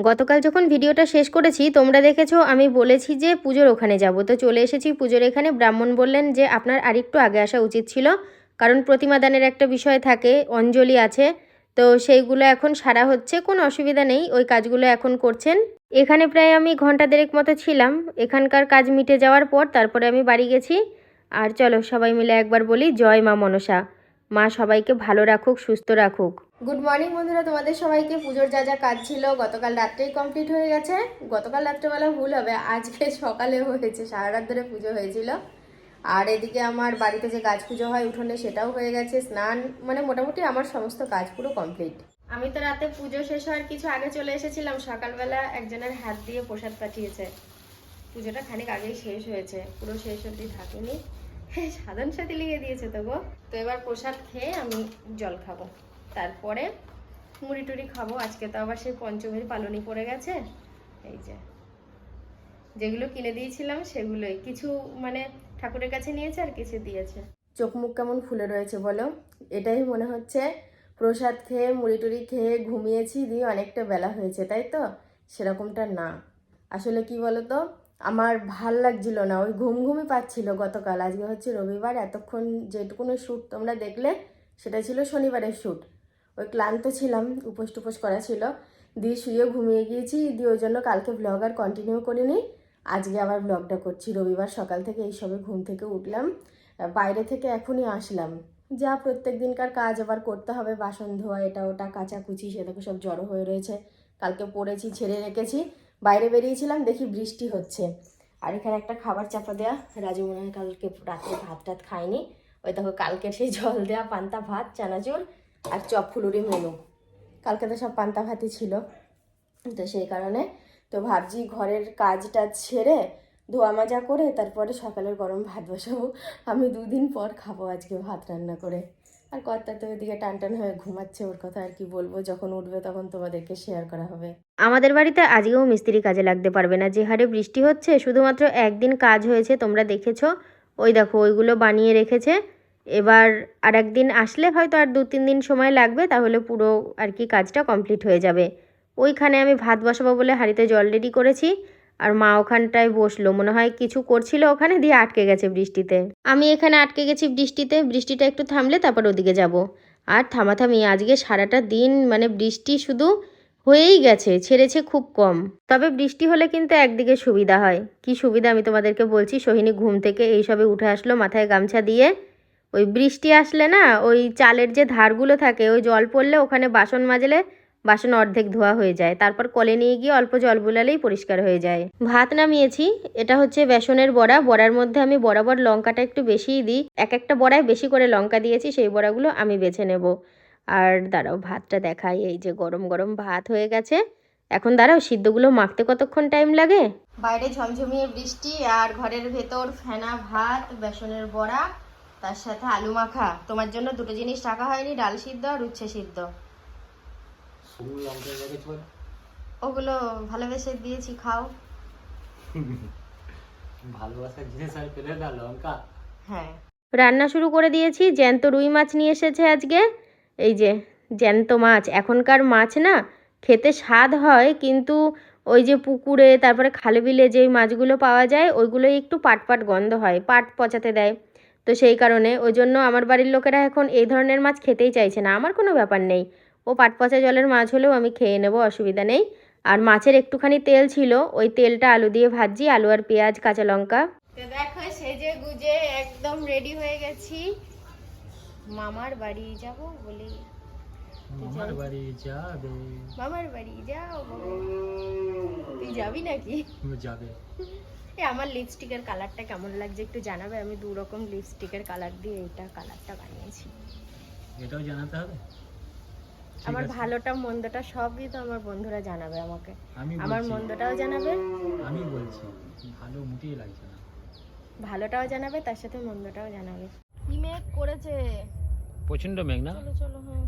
গতকাল যখন ভিডিওটা শেষ করেছি, তোমরা দেখেছ আমি বলেছি যে পুজোর ওখানে যাব। তো চলে এসেছি পুজোর এখানে। ব্রাহ্মণ বললেন যে আপনার আরেকটু আগে আসা উচিত ছিল। কারণ প্রতিমা দানের একটা বিষয় থাকে, অঞ্জলি আছে। তো সেইগুলো এখন সারা হচ্ছে, কোনো অসুবিধা নেই, ওই কাজগুলো এখন করছেন। এখানে প্রায় আমি ঘণ্টা দেড়েক মতো ছিলাম। এখানকার কাজ মিটে যাওয়ার পর তারপরে আমি বাড়ি গেছি। আর চলো সবাই মিলে একবার বলি, জয় মা মনসা। মা সবাইকে ভালো রাখুক, সুস্থ রাখুক। গুড মর্নিং বন্ধুরা, তোমাদের সবাইকে পুজোর যা যা কাজ ছিল গতকাল রাত্রেই কমপ্লিট হয়ে গেছে। গতকাল রাত্রেবেলা ভুল হবে, আজকে সকালে হয়েছে সারা রাত ধরে পুজো হয়েছিল। আর এদিকে আমার বাড়িতে যে গাছ পুজো হয় উঠোনে সেটাও হয়ে গেছে, স্নান মানে মোটামুটি আমার সমস্ত কাজ পুরো কমপ্লিট আমি তো রাতে পুজো শেষ হওয়ার কিছু আগে চলে এসেছিলাম, সকালবেলা একজনের হাত দিয়ে প্রসাদ পাঠিয়েছে। পুজোটা খানিক আগেই শেষ হয়েছে, পুরো শেষ অবধি থাকেনি। সাধন সাথী লিখে দিয়েছে তবু তো এবার প্রসাদ খেয়ে আমি জল খাব। তারপরে মুড়ি টুড়ি খাব। আজকে তো আবার সেই পঞ্চমীর পালনি পড়ে গেছে। এই যে, যেগুলো কিনে দিয়েছিলাম সেগুলোই। কিছু মানে ঠাকুরের কাছে নিয়েছে আর কিছু দিয়েছে। চোখ মুখ কেমন ফুলে রয়েছে বলো? এটাই মনে হচ্ছে প্রসাদ খেয়ে, মুড়ি টুড়ি খেয়ে ঘুমিয়েছি দিয়ে অনেকটা বেলা হয়েছে, তাই তো? সেরকমটা না। আসলে কি বলো তো আমার ভালো লাগছিল না, ওই ঘুম ঘুমই পাচ্ছিল গতকাল। আজকে হচ্ছে রবিবার, এতক্ষণ যেটুকুনো শ্যুট তোমরা দেখলে সেটা ছিল শনিবারের শ্যুট ওই ক্লান্ত ছিলাম, উপোস টুপোস করা ছিল। দিয়ে শুয়ে ঘুমিয়ে গিয়েছি। দিয়ে ওই জন্য কালকে ব্লগ আর কন্টিনিউ করিনি। আজকে আবার ব্লগটা করছি। রবিবার সকাল থেকে এই সবে ঘুম থেকে উঠলাম। বাইরে থেকে এখনই আসলাম। যা প্রত্যেক দিনকার কাজ আবার করতে হবে। বাসন ধোয়া, এটা ওটা, কাচাকুচি, সেটাকে সব জড়ো হয়ে রয়েছে। কালকে পড়েছি, ছেড়ে রেখেছি। বাইরে বেরিয়েছিলাম, দেখি বৃষ্টি হচ্ছে। আর এখানে একটা খাবার চাপা দেয়া। রাজু মনে হয় কালকে রাত্রে ভাত টাত খায়নি। ওই দেখো কালকে সেই জল দেয়া পান্তা, ভাত, চানাচুর। আর চপ ফুলুরি মেনু। কালকে তো সব পান্তা ভাতই ছিল। তো সেই কারণে তো ভাবছি ঘরের কাজটা ছেড়ে ধোয়া মাজা করে তারপরে সকালের গরম ভাত বসাবো। আমি দুদিন পর খাব আজকে ভাত রান্না করে। আর কর্তা তো ওইদিকে টান টান হয়ে ঘুমাচ্ছে, ওর কথা আর কি বলব। যখন উঠবে তখন তোমাদেরকে শেয়ার করা হবে। আমাদের বাড়িতে আজকেও মিস্ত্রি কাজে লাগতে পারবে না। যে হারে বৃষ্টি হচ্ছে, শুধুমাত্র একদিন কাজ হয়েছে, তোমরা দেখেছ? ওই দেখো, ওইগুলো বানিয়ে রেখেছে। এবার আর একদিন আসলে হয়তো আর দু তিন দিন সময় লাগবে, তাহলে পুরো আর কি কাজটা কমপ্লিট হয়ে যাবে। ওইখানে আমি ভাত বসাবো বলে হাঁড়িতে জল রেডি করেছি, আর মা ওখানটায় বসল। মনে হয় কিছু করছিল ওখানে, দিয়ে আটকে গেছে বৃষ্টিতে। আমি এখানে আটকে গেছি বৃষ্টিতে, বৃষ্টিটা একটু থামলে তারপর ওদিকে যাব। আর থামাথামি, আজকে সারাটা দিন মানে বৃষ্টি শুধু হয়েই গেছে, ছেড়েছে খুব কম। তবে বৃষ্টি হলে কিন্তু একদিকে সুবিধা হয়। কি সুবিধা আমি তোমাদেরকে বলছি, সোহিনী ঘুম থেকে এইসবে উঠে আসলো, মাথায় গামছা দিয়ে ওই বৃষ্টি আসলে না, ওই চালের যে ধারগুলো থাকে, ওই জল পড়লে ওখানে বাসন মাজলে বাসন অর্ধেক ধোয়া হয়ে যায়। তারপর কলে নিয়ে গিয়ে অল্প জল বুলালেই পরিষ্কার হয়ে যায়। ভাত নামিয়েছি, এটা হচ্ছে বেসনের বড়া। বড়ার মধ্যে আমি বরাবর লঙ্কাটা একটু বেশিই দিই। এক একটা বড়ায় বেশি করে লঙ্কা দিয়েছি, সেই বড়াগুলো আমি বেছে নেব। আর দাঁড়াও, ভাতটা দেখাই। এই যে গরম গরম ভাত হয়ে গেছে। এখন দাঁড়াও, সিদ্ধগুলো মাখতে কতক্ষণ টাইম লাগে? বাইরে ঝমঝমিয়ে বৃষ্টি আর ঘরের ভেতর ফেনা ভাত, বেসনের বড়া তার সাথে আলু মাখা। তোমার জন্য দুটো জিনিস রাখা হয়নি ডাল সিদ্ধ আর উচ্ছে সিদ্ধ। ওগুলো ভালোবেসে দিয়েছি খাও। ভালোবাসার জিনিস আর পেলে না লঙ্কা। হ্যাঁ। রান্না শুরু করে দিয়েছি জ্যান্ত রুই মাছ নিয়ে এসেছে আজকে। এই যে জ্যান্ত মাছ। এখনকার মাছ না খেতে স্বাদ হয় কিন্তু ওই যে পুকুরে তারপরে খালে বিলে যেই মাছগুলো পাওয়া যায় ওইগুলোই একটু পাট পাট গন্ধ হয় পাট পচাতে দেয়। তো সেই কারণে ওই জন্য আমার বাড়ির লোকেরা এখন এই ধরনের মাছ খেতেই চাইছে না। আমার কোনো ব্যাপার নেই। ও পাট পচা জলের মাছ হলেও আমি খেয়ে নেব অসুবিধা নেই। আর মাছের একটুখানি তেল ছিল ওই তেলটা আলু দিয়ে ভাজি আলু আর পেঁয়াজ কাঁচা লঙ্কা। তো দেখো সেজে গুজে একদম রেডি হয়ে গেছি। মামার বাড়ি যাব বলি। আমার বাড়ি যাবে। মামার বাড়ি যাও তুই যাবি নাকি? যাবে। এই আমার লিপস্টিকের কালারটা কেমন লাগছে একটু জানাবে? আমি দু রকম লিপস্টিকের কালার দিয়ে এইটা কালারটা বানিয়েছি। এটাও জানাতে হবে? আমার ভালোটা মন্দটা সবই তো আমার বন্ধুরা জানাবে আমাকে। আমার মন্দটাও জানাবে? আমি বলছি ভালো মোটেই লাগছে না। ভালোটাও জানাবে তার সাথে মন্দটাও জানাবে। কি মেঘ করেছে? প্রচণ্ড মেঘ না? চলো চলো হ্যাঁ।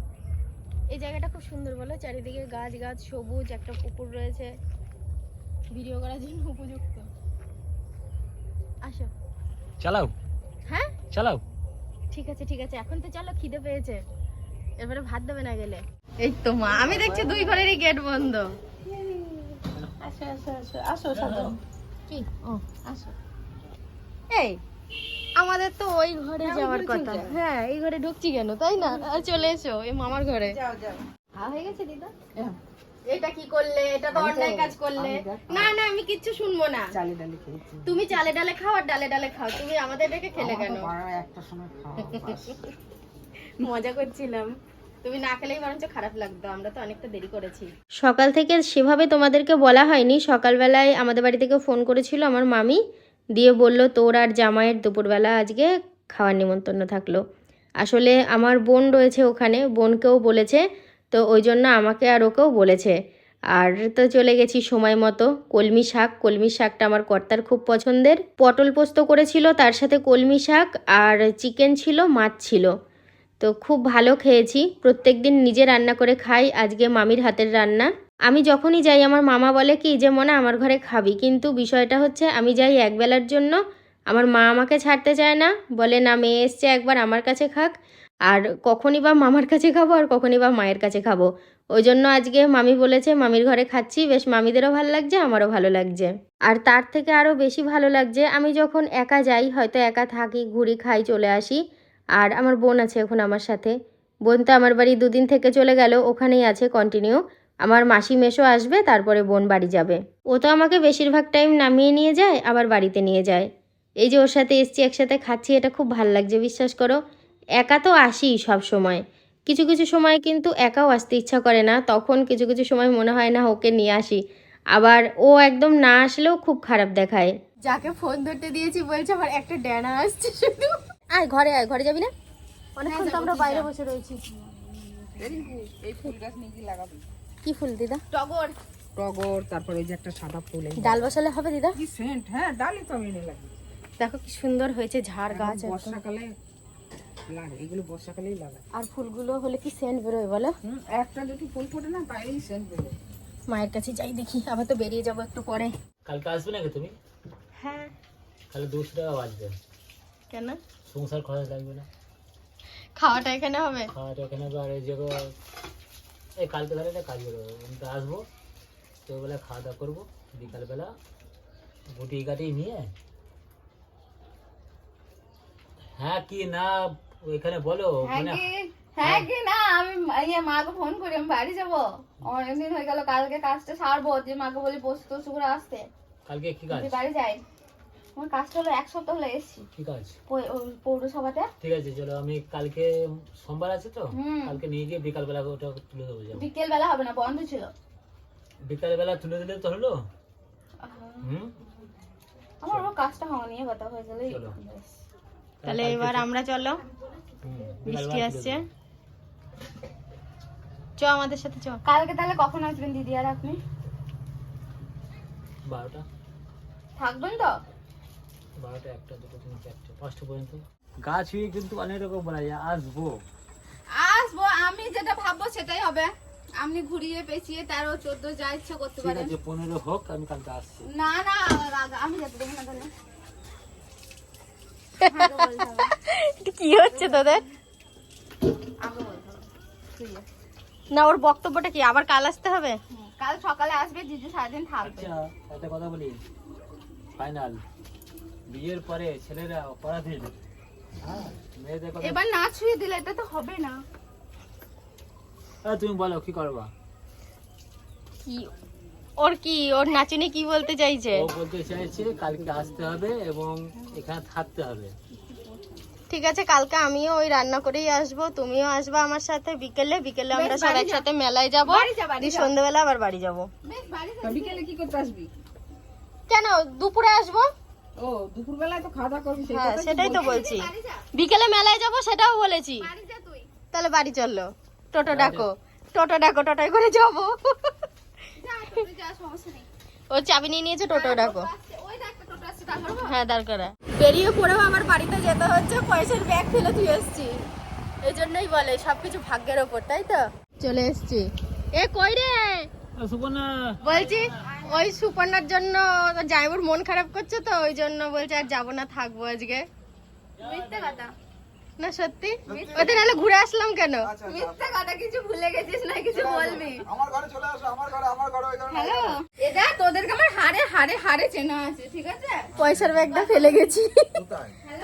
এই জায়গাটা খুব সুন্দর বলো চারিদিকে গাছ গাছ সবুজ একটা পুকুর রয়েছে। ভিডিও করার জন্য উপযুক্ত। আসো। চালাও। হ্যাঁ? চালাও। ঠিক আছে ঠিক আছে এখন তো চলো খিদে পেয়েছে। এবারে ভাত দেবে না গেলে। এই তো মা আমি দেখছি দুই ঘরেরই গেট বন্ধ। আসো আসো আসো আসো সাধু। কি? ও আসো। এই আমাদের তো ওই ঘরে যাওয়ার কথা। হ্যাঁ এই ঘরে ঢুকছি কেন? তাই না? আর চলে এসো এই মামার ঘরে। যাও যাও। হয়ে গেছে দিদা? হ্যাঁ, এটা কি করলে? এটা তো অন্যায় কাজ করলে। না না আমি কিচ্ছু শুনব না। চালি ডালি খেয়েছি। তুমি চালে ডালে খাও আর ডালে ডালে খাও। তুমি আমাদের ডেকে খেলে কেন? একটা সময় খাওয়া মজা করছিলাম। তুমি না খেলেই বরঞ্চ খারাপ লাগতো। আমরা তো অনেকটা দেরি করেছি। সকাল থেকে সেভাবে তোমাদেরকে বলা হয়নি। সকালবেলায় আমাদের বাড়ি থেকে ফোন করেছিল আমার মামি। দিয়ে বলল তোর আর জামাইয়ের দুপুরবেলা আজকে খাওয়ার নিমন্ত্রণ থাকল। আসলে আমার বোন রয়েছে ওখানে। বোনকেও বলেছে তো ওই জন্য আমাকে আর ওকেও বলেছে। আর তো চলে গেছি সময় মতো। কলমি শাক, কলমি শাকটা আমার কর্তার খুব পছন্দের। পটল পোস্ত করেছিল, তার সাথে কলমি শাক আর চিকেন ছিল, মাছ ছিল। তো খুব ভালো খেয়েছি। প্রত্যেক দিন নিজে রান্না করে খাই, আজকে মামির হাতের রান্না। আমি যখনই যাই, আমার মামা বলে কি, যে মনে, আমার ঘরে খাবি। কিন্তু বিষয়টা হচ্ছে, আমি যাই একবেলার জন্য, আমার মা আমাকে ছাড়তে চায় না। বলে, না, মেয়ে এসছে, একবার আমার কাছে খাক। আর কখনই বা মামার কাছে খাব আর কখনই বা মায়ের কাছে খাব। ওই জন্য আজকে মামি বলেছে, মামির ঘরে খাচ্ছি, বেশ মামিদেরও ভালো লাগছে, আমারও ভালো লাগছে। আর তার থেকে আরও বেশি ভালো লাগছে, আমি যখন একা যাই, হয়তো একা থাকি, ঘুরি, খাই, চলে আসি। আর আমার বোন আছে এখন আমার সাথে। বোন তো আমার বাড়ি দুদিন থেকে চলে গেল, ওখানেই আছে কন্টিনিউ আমার মাসি মেশো আসবে, তারপরে বোন বাড়ি যাবে। ও তো আমাকে বেশিরভাগ টাইম নামিয়ে নিয়ে যায়, আবার বাড়িতে নিয়ে যায়। এই যে ওর সাথে এসছি, একসাথে খাচ্ছি, এটা খুব ভালো লাগছে, বিশ্বাস করো। একা তো আসি সব সময়। কিছু কিছু সময় কিন্তু একাও আসতে ইচ্ছা করে না তখন কিছু কিছু সময় মনে হয় না ওকে নিয়ে আসি। আবার ও একদম না আসলেও খুব খারাপ দেখায়। যাকে ফোন ধরতে দিয়েছি বলছে আমার একটা ড্যানা আসছে শুধু। আয় ঘরে আয় ঘরে যাবি না? অনেকক্ষণ তো আমরা বাইরে বসে রয়েছি। এই ফুল গাছ নিয়ে কি লাগাবি? কি ফুল দিদা? টগর। টগর তারপরে এই যে একটা সাদা ফুল এই ডাল বসালে হবে দিদা? কি সেন্ট হ্যাঁ ডালি তো আমি দেখো কি সুন্দর হয়েছে ঝাড় গাছ বর্ষাকালে লাগে এগুলো বর্ষাকালেই লাগায় আর ফুলগুলো হলে কি সেন্ট বেরোয় বলো? একটা দুটি ফুল ফোটে না তাইলেই সেন্ট বেরোয়। মায়ের কাছে যাই দেখি আবার তো বেরিয়ে যাব একটু পরে। কালকে আসবে নাকি তুমি? হ্যাঁ। তাহলে দুশো টাকা বাঁচবে কেন? সংসার খরচ লাগবে না। খাওয়াটা এখানে হবে? খাওয়াটা এখানে আর এই জায়গা এই কালকে একটা কাজ করব। আমি তো আসব তো বেলা খাওয়া দাওয়া করব বিকালবেলা গুটি কাটি নিয়ে হ্যাঁ কি না ওইখানে বলো মানে হ্যাঁ। কি? না আমি ইয়ে মাকে ফোন করি আমি বাড়ি যাব। অনেকদিন হয়ে গেল কালকে কাজটা সারবো যে মাকে বলি বসে তো আসতে। কালকে কি কাজ? বাড়ি যাই। আমার কাজটা হলো এক সপ্তাহ হলো এসছি। কি কাজ? পৌ- ওই পৌরসভাতে। ঠিক আছে চলো আমি কালকে সোমবার আছে তো। কালকে নিয়ে গিয়ে বিকালবেলা ওটা তুলে দেবো যাব। বিকেল বেলা হবে না বন্ধ ছিল। বিকালবেলা তুলে দিলে তো হলো? হুম? আমার কাজটা হওয়া নিয়ে কথা হয়ে গেলে চলো। তাহলে এবার আমরা চলো। বৃষ্টি আসছে। চ আমাদের সাথে চ। কালকে তাহলে কখন আসবেন দিদি আর আপনি? বারোটা। থাকবেন তো? বারোটা একটা দুটো তিন চারটে পাঁচটা পর্যন্ত। গাছ হয়ে কিন্তু অনেক রকম বলা যায় আসব। আসব আমি যেটা ভাববো সেটাই হবে। আপনি ঘুরিয়ে পেঁচিয়ে তেরো চোদ্দ যা ইচ্ছা করতে পারেন। পনেরো হোক আমি কালকে আসছি। না না আমি যেতে দেবো না তাহলে। কি হচ্ছে তোদের না ওর বক্তব্যটা কি? আবার কাল আসতে হবে? কাল সকালে আসবে জিজু সারাদিন থাকবে। আচ্ছা একটা কথা বলি। ফাইনাল। বিয়ের পরে ছেলেরা পরাধীন হ্যাঁ এবার না ছুঁয়ে দিলে এটা তো হবে না। তুমি বলো কি করবা? কি ওর কি ওর নাচুনি কি বলতে চাইছে? ও বলতে চাইছে কালকে আসতে হবে এবং এখানে থাকতে হবে। ঠিক আছে কালকে আমিও ওই রান্না করেই আসব তুমিও আসবে আমার সাথে বিকেলে বিকেলে আমরা সব একসাথে মেলায় যাব দিয়ে যা। আবার বাড়ি যাব। বিকেলে কি করতে আসবি? কেন দুপুরে আসব? ও দুপুর বেলায় তো খাওয়া দাওয়া করবি হ্যাঁ সেটাই তো বলছি। বিকেলে মেলায় যাব সেটাও বলেছি। বাড়ি যা তুই। তাহলে বাড়ি চলল। টোটো ডাকো। টোটো ডাকো টোটোয় করে যাব যা তুই যা সমস্যা নেই ও চাবি নিয়ে নিয়েছে টোটো ডাকো। আসছে তারপর হ্যাঁ দাঁড় করা। বেরিয়ে পড়েও আমার বাড়িতে যেতে হচ্ছে পয়সার ব্যাগ ফেলে তুই এসছি এই জন্যই বলে সবকিছু ভাগ্যের ওপর তাই তো? চলে এসছি। এ কই রে? সুপর্ণা। বলছি ওই সুপর্ণার জন্য জামাইবুর মন খারাপ করছে তো ওই জন্য বলছে আর যাব না থাকব আজকে। মিথ্যে কথা। না সত্যি? ওদের নাহলে ঘুরে আসলাম কেন? মিথ্যে কথা কিছু ভুলে গেছিস না কিছু বলবি? আমার ঘরে চলে আসো আমার ঘরে আমার ঘরে ওই ঘরে হ্যালো? এটা তোদেরকে হাড়ে হাড়ে চেনা আছে ঠিক আছে? পয়সার ব্যাগটা ফেলে গেছি।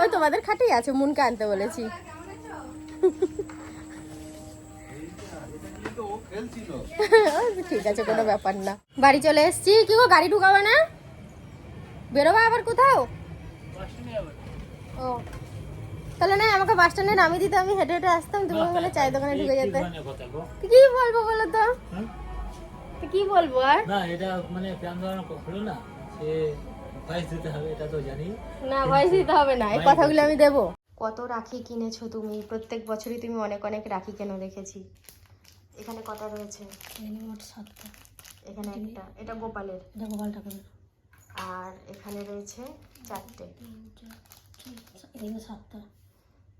ওই তোমাদের খাটেই আছে মুনকে আনতে বলেছি। ঠিক আছে কোনো ব্যাপার না। বাড়ি চলে এসেছি। কি গো গাড়ি ঢুকাবে না? বেরোবা আবার কোথাও? ও। তাহলে না আমাকে বাস স্ট্যান্ডে নামিয়ে দিতে আমি হেঁটে হেঁটে আসতাম তুমি বলে চায়ের দোকানে ঢুকে যেতে। কি বলব বলো তো? তো কি বলব আর? না এটা মানে প্যান ধরানো হলো না সে ভয়েস দিতে হবে এটা তো জানি। না ভয়েস দিতে হবে না এই কথাগুলো আমি দেবো। কত রাখি কিনেছো তুমি? প্রত্যেক বছরই তুমি অনেক অনেক রাখি কেন দেখেছি এখানে কটা রয়েছে? এখানে একটা। এটা গোপালের। এটা গোপাল ঠাকুরের। আর এখানে রয়েছে চারটে।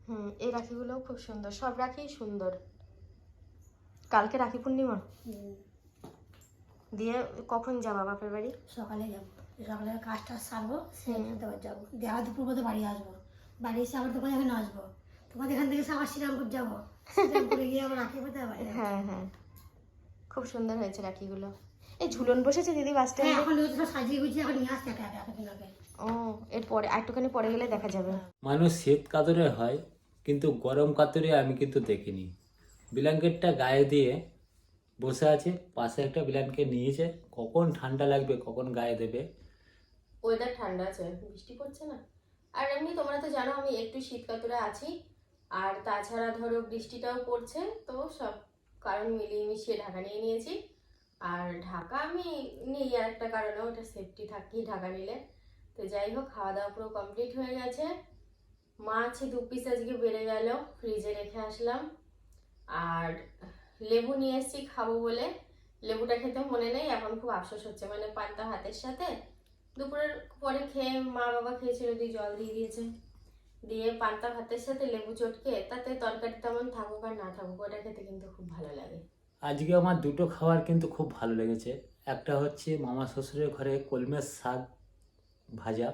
হুম এই রাখিগুলোও খুব সুন্দর। সব রাখি সুন্দর। কালকে রাখি পূর্ণিমা? দিয়ে কখন যাবা বাপের বাড়ি? সকালে যাব। সকালে কাজটা সারবো সেই তারপর যাব। দেখা দুপুর মতো বাড়ি আসব। বাড়ি এসে আবার তোমাদের এখানে আসব তোমাদের এখান থেকে আবার শ্রীরামপুর যাব। শ্রীরামপুরে গিয়ে আবার রাখি পেতে হ্যাঁ হ্যাঁ। খুব সুন্দর হয়েছে রাখিগুলো। এই ঝুলন বসেছে দিদি বাস হ্যাঁ স্ট্যান্ডে? এখন ওই সাজিয়ে গুছিয়ে এখন নিয়ে আসছে একা একা ও এরপরে একটুখানি পরে গেলে দেখা যাবে। মানুষ শীত কাতরে হয় কিন্তু গরম কাতরে আমি কিন্তু দেখিনি। ব্ল্যাঙ্কেটটা গায়ে দিয়ে বসে আছে, পাশে একটা ব্ল্যাঙ্কেট নিয়েছে। কখন ঠান্ডা লাগবে, কখন গায়ে দেবে? ওয়েদার ঠান্ডা আছে, বৃষ্টি পড়ছে না? আর এমনি তোমরা তো জানো আমি একটু শীত কাতরে আছি। আর তাছাড়া ধরো বৃষ্টিটাও পড়ছে, তো সব কারণ মিলিয়ে মিশিয়ে ঢাকা নিয়ে নিয়েছি। আর ঢাকা আমি নিই, আর একটা কারণে ওটা সেফটি থাকি ঢাকা নিলে। তো যাই হোক, খাওয়া দাওয়া পুরো কমপ্লিট হয়ে গেছে। মাছ দু পিস আজকে বেড়ে গেল ফ্রিজে রেখে আসলাম। আর লেবু নিয়ে এসেছি খাব বলে। লেবুটা খেতে মনে নেই, এখন খুব আফসোস হচ্ছে। মানে পান্তা ভাতের সাথে দুপুরের পরে খেয়ে মা বাবা খেয়েছিল, দিয়ে জল দিয়ে দিয়েছে। দিয়ে পান্তা ভাতের সাথে লেবু চটকে, তাতে তরকারি তেমন থাকুক আর না থাকুক, ওটা খেতে কিন্তু খুব ভালো লাগে। আজকে আমার দুটো খাবার কিন্তু খুব ভালো লেগেছে। একটা হচ্ছে মামা শ্বশুরের ঘরে কলমের শাক ভাজা।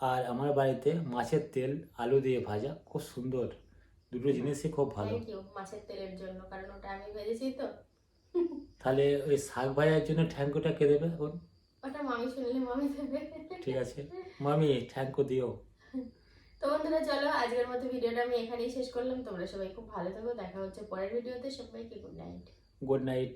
আর আমার বাড়িতে মাছের তেল আলু দিয়ে ভাজা খুব সুন্দর। দুটো জিনিসই খুব ভালো। মাছের তেলের জন্য কারণ ওটা আমি ভেজেছি তো। তাহলে ওই শাক ভাজার জন্য ঠ্যাঙ্কোটা কে দেবে এখন? ওটা মামি শুনলে মামি দেবে। ঠিক আছে। মামি ঠ্যাঙ্কো দিও। তো বন্ধুরা চলো আজকের মতো ভিডিওটা আমি এখানেই শেষ করলাম। তোমরা সবাই খুব ভালো থাকো। দেখা হচ্ছে পরের ভিডিওতে। সবাইকে গুড নাইট গুড নাইট